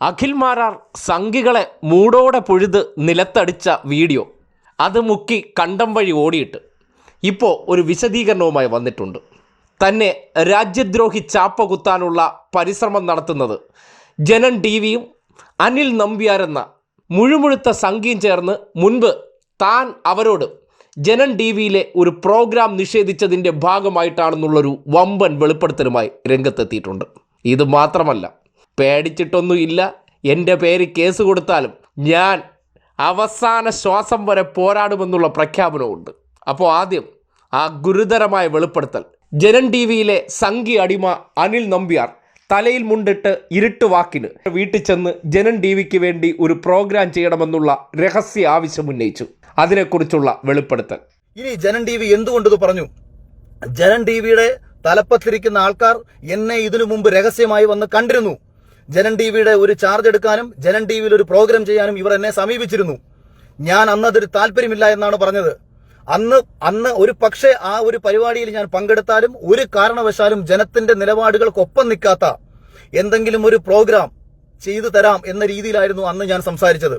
അഖിൽ മാരാർ സംഘികളെ മൂടോടെ പൊഴുത് നിലത്തടിച്ച വീഡിയോ അത് മുക്കി കണ്ടം വഴി ഓടിയിട്ട് ഇപ്പോൾ ഒരു വിശദീകരണവുമായി വന്നിട്ടുണ്ട്. തന്നെ രാജ്യദ്രോഹി ചാപ്പ കുത്താനുള്ള പരിശ്രമം നടത്തുന്നത് ജനൻ ടി വിയും അനിൽ നമ്പ്യാരെന്ന മുഴുമുഴുത്ത സംഘിയും ചേർന്ന് മുൻപ് താൻ അവരോട് ജനൻ ടി വിയിലെ ഒരു പ്രോഗ്രാം നിഷേധിച്ചതിന്റെ ഭാഗമായിട്ടാണെന്നുള്ളൊരു വമ്പൻ വെളിപ്പെടുത്തലുമായി രംഗത്തെത്തിയിട്ടുണ്ട്. ഇത് മാത്രമല്ല പേടിച്ചിട്ടൊന്നും ഇല്ല എന്റെ പേര് കേസ് കൊടുത്താലും ഞാൻ അവസാന ശ്വാസം വരെ പോരാടുമെന്നുള്ള പ്രഖ്യാപനമുണ്ട് അപ്പോൾ ആദ്യം ആ ഗുരുതരമായ വെളിപ്പെടുത്തൽ. ജനൻ ടി വിയിലെ സംഘി അടിമ അനിൽ നമ്പ്യാർ തലയിൽ മുണ്ടിട്ട് ഇരുട്ട് വാക്കിന് വീട്ടിൽ ചെന്ന് ജനൻ ടി വിക്ക് വേണ്ടി ഒരു പ്രോഗ്രാം ചെയ്യണമെന്നുള്ള രഹസ്യ ആവശ്യം ഉന്നയിച്ചു. അതിനെക്കുറിച്ചുള്ള വെളിപ്പെടുത്തൽ. ഇനി ജനൻ ടി വി എന്തുകൊണ്ടത് പറഞ്ഞു? ജനൻ ടി വിയുടെ തലപ്പത്തിരിക്കുന്ന ആൾക്കാർ എന്നെ ഇതിനു മുമ്പ് രഹസ്യമായി വന്ന് കണ്ടിരുന്നു. ജനൻ ടി വിയുടെ ഒരു ചാർജ് എടുക്കാനും ജനൻ ടി വിയിൽ ഒരു പ്രോഗ്രാം ചെയ്യാനും ഇവർ എന്നെ സമീപിച്ചിരുന്നു. ഞാൻ അന്ന് അതൊരു താല്പര്യമില്ല എന്നാണ് പറഞ്ഞത്. അന്ന് അന്ന് ഒരു പക്ഷേ ആ ഒരു പരിപാടിയിൽ ഞാൻ പങ്കെടുത്താലും ഒരു കാരണവശാലും ജനത്തിന്റെ നിലപാടുകൾക്കൊപ്പം നിൽക്കാത്ത എന്തെങ്കിലും ഒരു പ്രോഗ്രാം ചെയ്തു തരാം എന്ന രീതിയിലായിരുന്നു അന്ന് ഞാൻ സംസാരിച്ചത്.